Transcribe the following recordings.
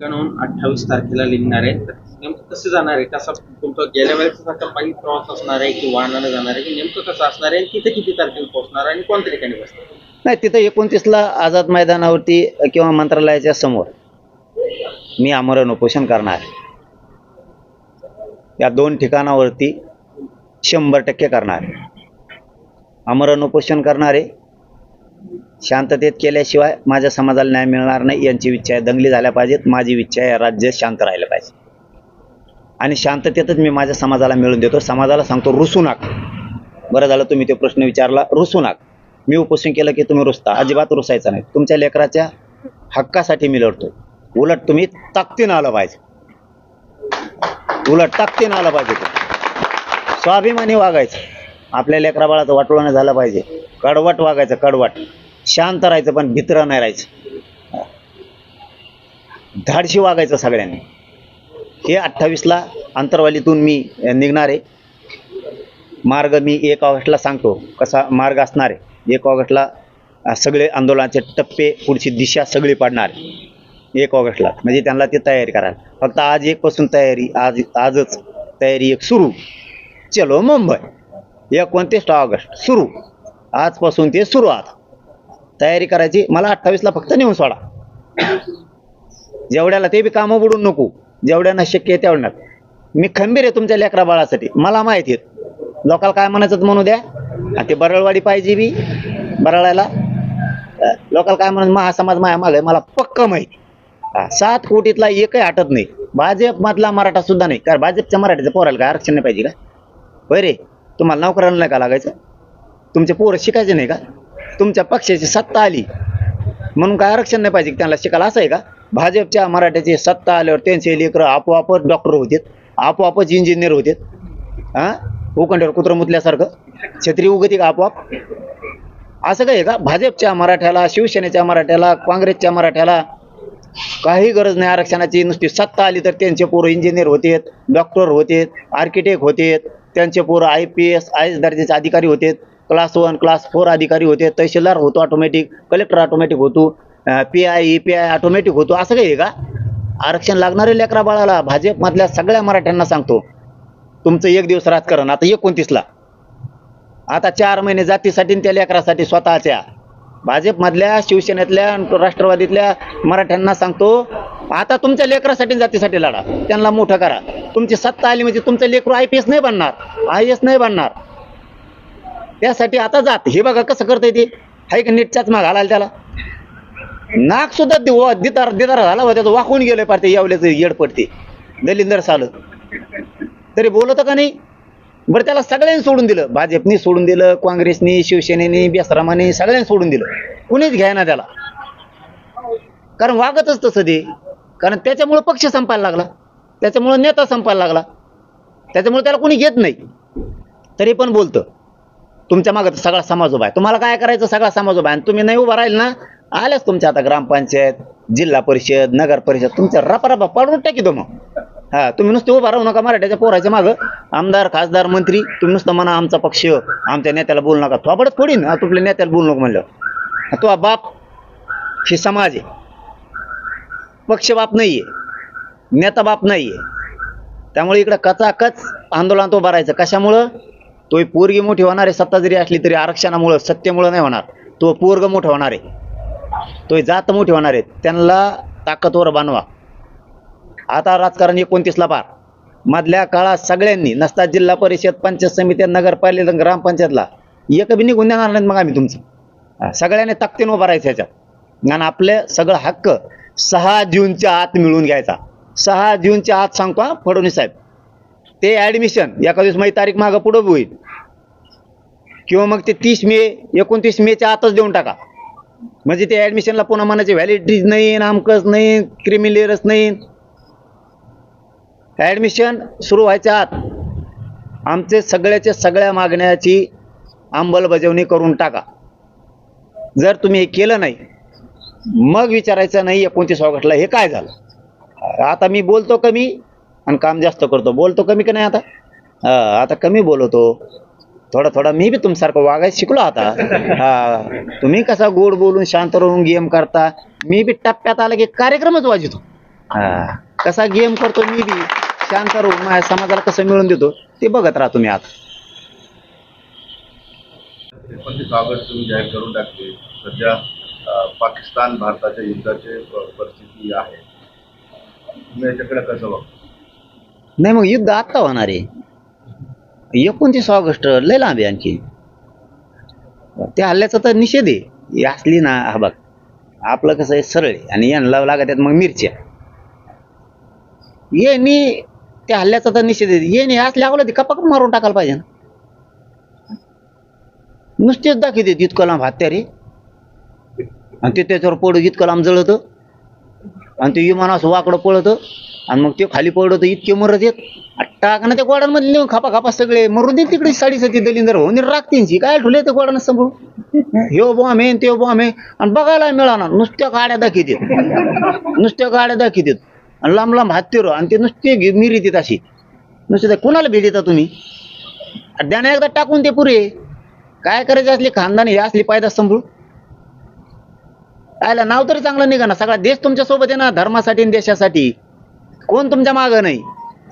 ठिकाणाहून अठ्ठावीस तारखेला निघणार आहे. तर नेमकं कसं जाणार आहे? कसा तुमचं गेल्या वेळेस पायी प्रवास असणार आहे की वाहनानं जाणार आहे की नेमकं कसं असणार आहे? आणि तिथे किती तारखेला पोहोचणार आहे आणि कोणत्या ठिकाणी बसणार नाही तिथं एकोणतीसला आझाद मैदानावरती किंवा मंत्रालयाच्या समोर मी आमरण उपोषण करणार आहे. या दोन ठिकाणावरती शंभर टक्के करणार आहे. आमरण उपोषण करणारे शांततेत केल्याशिवाय माझ्या समाजाला न्याय मिळणार नाही यांची इच्छा आहे. दंगली झाल्या पाहिजेत. माझी इच्छा आहे राज्य शांत राहिलं पाहिजे. आणि शांततेतच मी माझ्या समाजाला मिळून देतो. समाजाला सांगतो रुसू नका. बरं झालं तुम्ही तो प्रश्न विचारला. रुसू नका. मी उपोषण केलं की तुम्ही रुसता. अजिबात रुसायचं नाही. तुमच्या लेकराच्या हक्कासाठी मी लढतो उलट तुम्ही ताकदीनं आलं पाहिजे. उलट ताकदीनं आलं पाहिजे स्वाभिमानी वागायचं. आपल्या लेकराबाळाचं वाटवणं झालं पाहिजे. कडवट वागायचं कडवट. शांत राहायचं पण भित्र नाही राहायचं. धाडशी वागायचं सगळ्यांनी. हे अठ्ठावीसला अंतरवालीतून मी निघणार आहे. मार्ग मी एक ऑगस्टला सांगतो कसा मार्ग असणार आहे. एक ऑगस्टला सगळे आंदोलनाचे टप्पे पुढची दिशा सगळी पाडणार आहे. एक ऑगस्टला. म्हणजे त्यांना ते तयारी करायला. फक्त आज एकपासून तयारी आज आजच तयारी एक सुरू. चलो मुंबई. एकोणतीस ऑगस्ट. सुरू. आजपासून ते सुरू आता तयारी करायची. मला अठ्ठावीसला फक्त नेऊन सोडा. जेवढ्याला ते बी कामं बुडून नको जेवढ्यांना शक्य आहे तेवढ्यात मी खंबीर आहे तुमच्या लेकरा बाळासाठी. मला माहिती आहे. लोकाला काय म्हणायचं म्हणू द्या. ते बरळवाडी पाहिजे बी बरळायला अं, लोकाला काय म्हणत महा समाज माया माग मला पक्क माहिती सात कोटीतला एकही हटत नाही. भाजपमधला मराठा सुद्धा नाही. कारण भाजपच्या मराठीचं पोराला काय आरक्षण नाही पाहिजे का? होय रे तुम्हाला नोकराला नाही का लागायचं? तुमचे पोरं शिकायचे नाही का? तुमच्या पक्षाची सत्ता आली. म्हणून काय आरक्षण नाही पाहिजे त्यांना शिकायला असं आहे का? भाजपच्या मराठ्याची सत्ता आल्यावर त्यांचे लेकरं आपोआपच डॉक्टर होते आपोआपच इंजिनियर होते. हां उकंड्यावर कुत्रं मुतल्यासारखं. छत्री उगती का आपोआप? असं काय आहे का? भाजपच्या मराठ्याला शिवसेनेच्या मराठ्याला काँग्रेसच्या मराठ्याला काही गरज नाही आरक्षणाची. नुसती सत्ता आली तर त्यांचे पोरं इंजिनियर होतेत डॉक्टर होतेत आर्किटेक्ट होतेत त्यांचे पोरं I P S I S दर्जाचे अधिकारी होतेत. क्लास वन क्लास फोर अधिकारी होते तहसीलदार होतो ऑटोमॅटिक कलेक्टर ऑटोमॅटिक होतो P I E P I automatic होतो असं काही आहे का? आरक्षण लागणारे लेकरा बाळाला भाजपमधल्या सगळ्या मराठ्यांना सांगतो तुमचं एक दिवस राजकारण आता एकोणतीसला. आता चार महिने जातीसाठी त्या लेकरासाठी स्वतःच्या. भाजपमधल्या शिवसेनेतल्या राष्ट्रवादीतल्या मराठ्यांना सांगतो आता तुमच्या लेकरासाठी जातीसाठी लढा त्यांना मोठं करा. तुमची सत्ता आली म्हणजे तुमचं लेकरू आय पी एस नाही बनणार आय एस नाही बनणार. त्यासाठी आता जात. हे बघा कसं करतंय ते. हाय का नीटच्याच माग घालायला त्याला. नाक सुद्धा दि- दितार दिदार झाला होता त्याचं वाकून गेलं पार ते यावल्याचं येड पडते. दलिंदर सालं. तरी बोलत का नाही? बरं त्याला सगळ्यांनी सोडून दिलं. भाजपनी सोडून दिलं काँग्रेसनी शिवसेनेनी बेसरामाने सगळ्यांनी सोडून दिलं. कुणीच घ्यायना त्याला. कारण वागतच तसं ते. कारण त्याच्यामुळं पक्ष संपायला लागला. त्याच्यामुळं नेता संपायला लागला. त्याच्यामुळे त्याला कोणी घेत नाही. तरी पण बोलतं. तुमच्या मागं सगळा समाज उभा आहे. तुम्हाला काय करायचं? सगळा समाज उभा आहे. आणि तुम्ही नाही उभा राहील ना आल्याच तुमच्या आता ग्रामपंचायत जिल्हा परिषद नगर परिषद तुमच्या रपारपा पाडून टाकी तो मग हा तुम्ही नुसतं उभा राहू नका मराठ्याच्या पोराच्या मागं. आमदार खासदार मंत्री तुम्ही नुसतं म्हणा आमचा पक्ष आमच्या नेत्याला बोलू नका. थोबडच थोडी ना तुपल्या नेत्याला बोलू नको म्हणलं. तो बाप हे समाज आहे. पक्ष बाप नाहीये. नेता बाप नाहीये. त्यामुळे इकडं कचाकच आंदोलन तो भरायचं कशामुळं? तो पोरगी मोठी होणार आहे सत्ता जरी असली तरी आरक्षणामुळं सत्तेमुळं नाही होणार. तो पोरग मोठा होणार आहे. तो जात मोठी होणार आहे. त्यांना ताकदवर बनवा आता राजकारण एकोणतीसला पार. मधल्या काळात सगळ्यांनी नसता जिल्हा परिषद पंचायत समिती नगरपालिका ग्रामपंचायतला एक बी निघून देणार नाहीत मग आम्ही तुमचं. सगळ्यांनी ताकदीनं उभं राहायचं ह्याच्यात. आणि आपले सगळं हक्क सहा जूनच्या आत मिळून घ्यायचा. सहा जूनच्या आत सांगतो फडणवीस साहेब. ते ॲडमिशन एका दिवस माझी तारीख मागं पुढं होईल. किंवा मग ते तीस मे एकोणतीस मेच्या आतच देऊन टाका. म्हणजे ते ॲडमिशनला पुन्हा म्हणायचे व्हॅलिडिटीज नाही आमकच नाही क्रिमिलेअरच नाही. ॲडमिशन सुरू व्हायच्या आत आमचे सगळ्याच्या सगळ्या मागण्याची अंमलबजावणी करून टाका. जर तुम्ही हे केलं नाही मग विचारायचं नाही एकोणतीस ऑगस्टला हे काय झालं. आता मी बोलतो कमी आणि काम जास्त करतो. बोलतो कमी का नाही आता? हा, आता कमी बोलवतो थोडा थोडा मी बी तुमसारखं वागायला शिकलो आता. हा तुम्ही कसा गोड बोलून शांत राहून गेम करता? मी बी टप्प्यात आला की कार्यक्रमच वाजवतो हा कसा गेम करतो मी बी? शांत राहून माझ्या समाजाला कसं मिळून देतो ते बघत राहा तुम्ही आता. जाहीर करून टाकले. सध्या पाकिस्तान भारताच्या युद्धाची परिस्थिती आहे. तुम्ही याच्याकडे कसं बघतो? नाही मग युद्ध आत्ता होणार आहे. एकोणतीस ऑगस्ट लय लांब आहे आणखी. त्या हल्ल्याचा तर निषेध आहे. असली ना हा बघ. आपलं कसं आहे सरळ आहे. आणि यांना लागत आहेत मग मिरच्या. ये नी त्या हल्ल्याचा तर निषेध आहे. असली असल्या अगोदर कपाक मारून टाकायला पाहिजे ना. नुसतेच दाखवते इतकं लांब हत्यारे. आणि ते त्याच्यावर पडू इतकं लांब जळतं. आणि ते विमान असं वाकडं पळतं. आणि मग ते खाली पडतं इतके मरत येत. टाक ना त्या गोडांमध्ये नेऊन खापा खापा सगळे मरून दे तिकडे साडीसाठी दलिंदर होऊन राखतींची काय ठुले ते गोडानं सांभाळून? ह्यो बॉम्ब आहे ते बॉम्ब आहे. आणि बघायला मिळाला नुसत्या गाड्या दाखवतात नुसत्या गाड्या दाखवतात आणि लांब लांब हत्तीर आणि ते नुसते घे- मिरी देत अशी. नुसते कुणाला कोणाला भेट देता तुम्ही? द्याने एकदा टाकून ते पुरे. काय करायचे असले खानदानी हे असली पायदा सांभाळून? आयला नाव तरी चांगलं निघा ना. सगळा देश तुमच्यासोबत आहे ना धर्मासाठी आणि देशासाठी. कोण तुमच्या मागं नाही?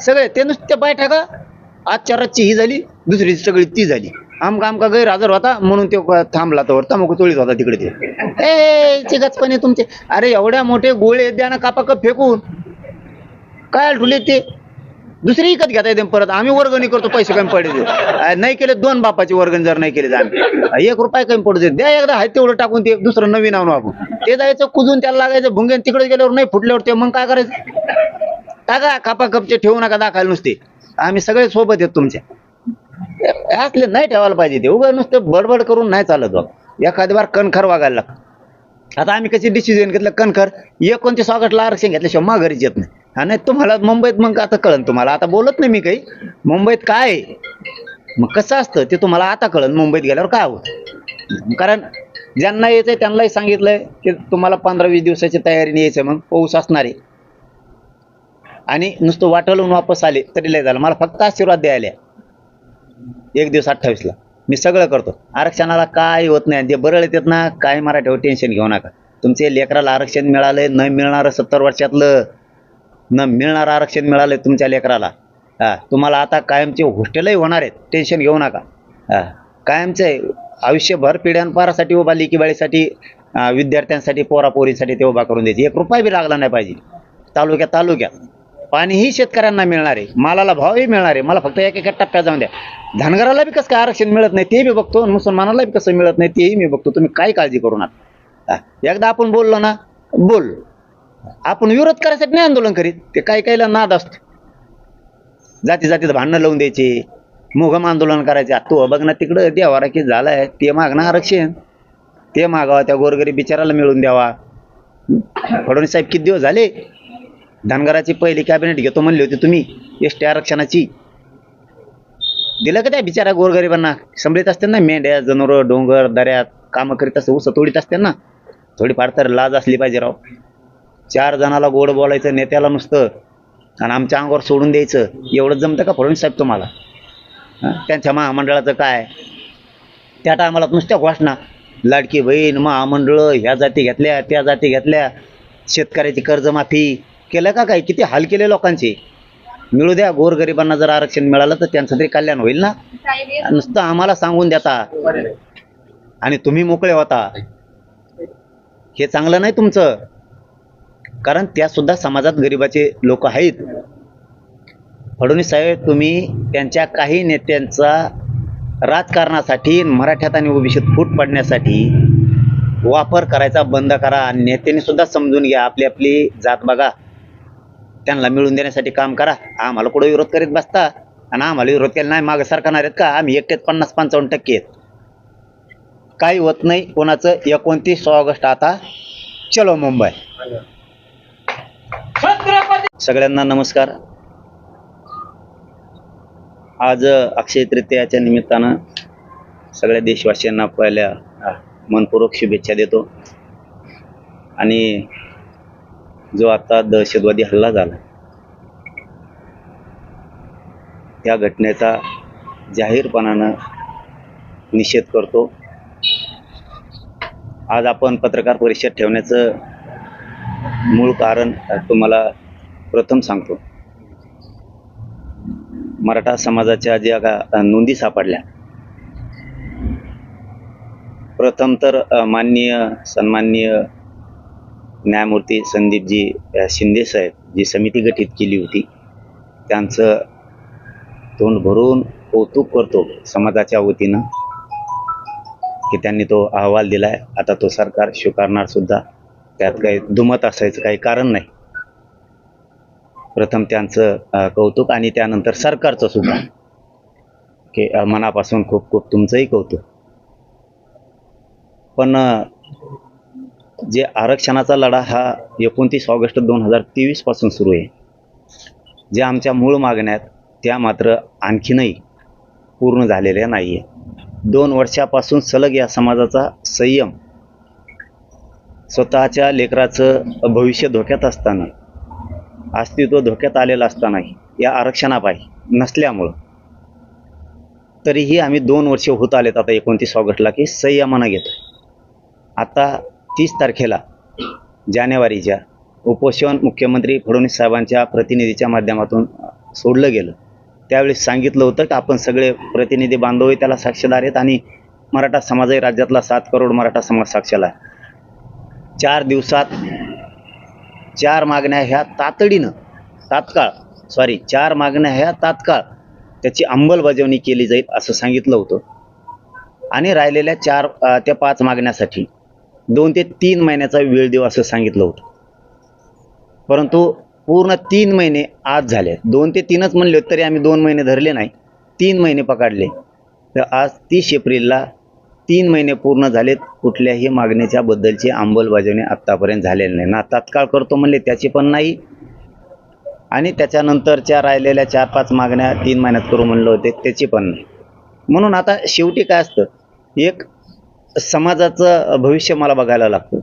सगळे ते नुसते बैठका का आजच्या रातची ही झाली दुसरी सगळी ती झाली. आमका आमका गैरहजर होता म्हणून तो थांबला तर तंबाखू चोळीत होता तिकडे ते. ए चिगचपणे तुमचे अरे एवढ्या मोठे गोळे द्या ना कापा कप फेकून. काय ठुले ते? दुसरी विकत घेता येते परत आम्ही वर्गणी करतो पैसे कमी पडले नाही केले दोन बापाची वर्गणी जर नाही केले तर आम्ही. एक रुपये कमी पडू द्या एकदा हाय तेवढं टाकून ते दुसरं नवीन आणू आपण. ते जायचं कुजून त्याला लागायचं भुंगेन तिकडे गेल्यावर नाही फुटल्यावर ते मग काय करायचं? दादा कापा कपचे ठेवू नका दाखायला नुसते. आम्ही सगळे सोबत आहेत तुमच्या असले नाही ठेवायला पाहिजे ते. उभं नुसतं बडबड करून नाही चालत बाबा. एखादी बार कणखर वागायला लागतं. आता आम्ही कशी डिसिजन घेतलं? कणखर एकोणतीस ऑगस्टला आरक्षण घेतल्याशिवाय माघारीच येत नाही. हा नाही तुम्हाला मुंबईत मग आता कळन तुम्हाला. आता बोलत नाही मी काही. मुंबईत काय आहे? मग कसं असतं? ते तुम्हाला आता कळन. मुंबईत गेल्यावर काय होतं? कारण ज्यांना यायचंय त्यांनाही सांगितलंय की तुम्हाला पंधरा वीस दिवसाची तयारीने यायचं मग. पाऊस असणार आहे. आणि नुसतं वाटवून वापस आले तरी लय झालं. मला फक्त आशीर्वाद द्यायला आहे. एक दिवस अठ्ठावीसला. मी सगळं करतो. आरक्षणाला काय होत नाही. ते बरं येतात ना काय मराठीवर टेन्शन घेऊ नका. तुमचे लेकराला आरक्षण मिळालंय न मिळणारं सत्तर वर्षातलं न मिळणारं आरक्षण मिळालंय तुमच्या लेकराला. हा तुम्हाला आता कायमचे हॉस्टेलही होणार आहेत. टेन्शन घेऊ नका. हा कायमचे आयुष्यभर पिढ्यानपारासाठी उभा लेकीबाळीसाठी विद्यार्थ्यांसाठी पोरापोरीसाठी ते उभा करून द्यायची. एक रुपया बी लागला नाही पाहिजे. तालुक्यात तालुक्यात. पाणीही शेतकऱ्यांना मिळणार आहे मालाला भावही मिळणार आहे. मला फक्त एक एका टप्प्यात जाऊन द्या. धनगराला बी कसं काय आरक्षण मिळत नाही ते बी बघतो. आणि मुसलमानाला बी कसं मिळत नाही तेही मी बघतो. तुम्ही काय काळजी करू नका. एकदा आपण बोललो ना बोल. आपण विरोध करायसाठी नाही आंदोलन करीत. ते काही काहीला नाद असतो. जाती जातीत भांडणं लावून द्यायचे. मोघम आंदोलन करायचे. तो बघ ना तिकडं देवारा की झालाय. ते मागणं आरक्षण. ते मागावा त्या गोरगरीब बिचाराला मिळून द्यावा. फडणवीस साहेब किती दिवस झाले? धनगराची पहिली कॅबिनेट घेतो म्हणली होती तुम्ही एस टी आरक्षणाची. दिलं का त्या बिचारा गोरगरिबांना? संभळीत असते ना मेंढ्या जनावर डोंगर दऱ्यात कामं करीत असते ऊस तोडीत असते ना? थोडीफार तर लाज असली पाहिजे राव. चार जणाला गोड बोलायचं नेत्याला नुसतं आणि आमच्या अंगावर सोडून द्यायचं. एवढं जमतं का फडणवीस साहेब तुम्हाला? त्यांच्या महामंडळाचं काय? त्या टायमाला नुसत्या घोषणा. लाडकी बहीण महामंडळं ह्या जाती घेतल्या त्या जाती घेतल्या. शेतकऱ्याची कर्जमाफी केलं का काय? किती हाल केले लोकांचे? मिळू द्या गोरगरिबांना जर आरक्षण मिळालं तर त्यांचं तरी कल्याण होईल ना? नुसतं आम्हाला सांगून देता आणि तुम्ही मोकळे होता. हे चांगलं नाही तुमचं. कारण त्या सुद्धा समाजात गरिबाचे लोक आहेत. फडणवीस साहेब तुम्ही त्यांच्या काही नेत्यांचा राजकारणासाठी मराठ्यात आणि ओबीसीत फूट पडण्यासाठी वापर करायचा बंद करा. आणि नेत्यांनी सुद्धा समजून घ्या आपली आपली जात बघा. त्यांना मिळून देण्यासाठी काम करा. आम्हाला कुठं विरोध करीत बसता? आणि आम्हाला विरोध केला नाही मागे सरकारणार आहेत का? आम्ही एकटेच पन्नास पंचावन्न टक्के आहेत. काही होत नाही. कोणाचं? एकोणतीस ऑगस्ट आता. चलो मुंबई. सगळ्यांना नमस्कार. आज अक्षय तृतीयाच्या निमित्तानं सगळ्या देशवासियांना पहिल्या मनपूर्वक शुभेच्छा देतो. आणि जो आता दहशतवादी हल्ला झाला. या घटनेचा जाहीरपणानं निषेध करतो. आज आपण पत्रकार परिषद ठेवण्याचं मूळ कारण तुम्हाला प्रथम सांगतो. मराठा समाजाच्या ज्या का नोंदी सापडल्या प्रथम तर माननीय सन्माननीय न्यायमूर्ती संदीपजी शिंदेसाहेब शिंदे साहेब जी समिती गठीत केली होती त्यांचं तोंड भरून कौतुक करतो समाजाच्या वतीनं की त्यांनी तो अहवाल दिलाय. आता तो सरकार स्वीकारणार सुद्धा. त्यात काही दुमत असायचं काही कारण नाही. प्रथम त्यांचं कौतुक आणि त्यानंतर सरकारचं सुद्धा. की मनापासून खूप खूप तुमचंही कौतुक. पण जे आरक्षणाचा लढा हा एकोणतीस ऑगस्ट दोन हजार तेवीसपासून सुरू आहे. ज्या आमच्या मूळ मागण्यात त्या मात्र आणखीनही पूर्ण झालेल्या नाही आहे दोन वर्षापासून सलग या समाजाचा संयम स्वतःच्या लेकराचं भविष्य धोक्यात असताना अस्तित्व धोक्यात आलेलं असतानाही या आरक्षणापायी नसल्यामुळं तरीही आम्ही दोन वर्ष होत आलेत आता एकोणतीस ऑगस्टला की संयमानं घेतो आता तीस तारखेला जानेवारीच्या उपोषण मुख्यमंत्री फडणवीस साहेबांच्या प्रतिनिधीच्या माध्यमातून सोडलं गेलं. त्यावेळी सांगितलं होतं की आपण सगळे प्रतिनिधी बांधवही त्याला साक्षीदार आहेत आणि मराठा समाजही राज्यातला सात करोड मराठा समाज साक्षीला आहे. चार दिवसात चार मागण्या ह्या तातडीनं तात्काळ सॉरी चार मागण्या ह्या तात्काळ त्याची अंमलबजावणी केली जाईल असं सांगितलं होतं. आणि राहिलेल्या चार ते त्या पाच मागण्यासाठी दोन ते तीन महिन्याचा वेळ देऊ असं सांगितलं होतं. परंतु पूर्ण तीन महिने आज झाले. दोन ते तीनच म्हणले तरी आम्ही दोन महिने धरले नाही. तीन महिने पकडले. तर आज तीस एप्रिलला तीन महिने पूर्ण झालेत. कुठल्याही मागणीच्या बद्दलची अंमलबजावणी आत्तापर्यंत झालेली नाही. ना तात्काळ करतो म्हणले त्याची पण नाही. आणि त्याच्यानंतरच्या राहिलेल्या चार पाच मागण्या तीन महिन्यात करू म्हणलं होते त्याची पण नाही. म्हणून आता शेवटी काय असतं? एक समाजाचं भविष्य मला बघायला लागतं.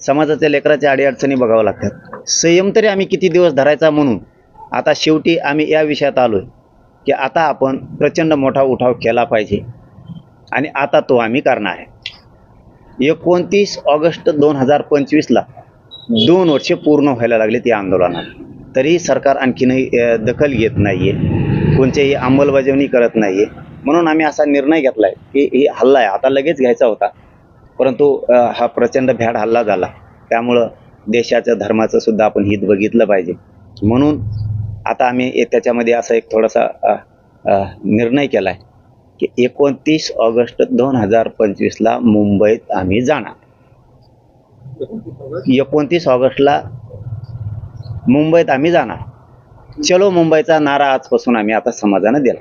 समाजाच्या लेकराच्या अडीअडचणी बघावं लागतात. संयम तरी आम्ही किती दिवस धरायचा म्हणून आता शेवटी आम्ही या विषयात आलो आहे की आता आपण प्रचंड मोठा उठाव केला पाहिजे. आणि आता तो आम्ही करणार आहे. एकोणतीस ऑगस्ट दोन हजार पंचवीसला दोन वर्षे पूर्ण व्हायला लागले त्या आंदोलनाला तरीही सरकार आणखीनही दखल घेत नाही आहे कोणत्याही अंमलबजावणी करत नाही आहे म्हणून आम्ही असा निर्णय घेतला आहे की ही हल्ला आहे. आता लगेच घ्यायचा होता. परंतु हा प्रचंड भ्याड हल्ला झाला. त्यामुळं देशाच्या धर्माचं सुद्धा आपण हित बघितलं पाहिजे. म्हणून आता आम्ही त्याच्यामध्ये असा एक थोडासा निर्णय केला आहे की एकोणतीस ऑगस्ट दोन हजार पंचवीसला मुंबईत आम्ही जाणार. एकोणतीस ऑगस्टला मुंबईत आम्ही जाणार. चलो मुंबईचा नारा आजपासून आम्ही आता समाजानं दिला.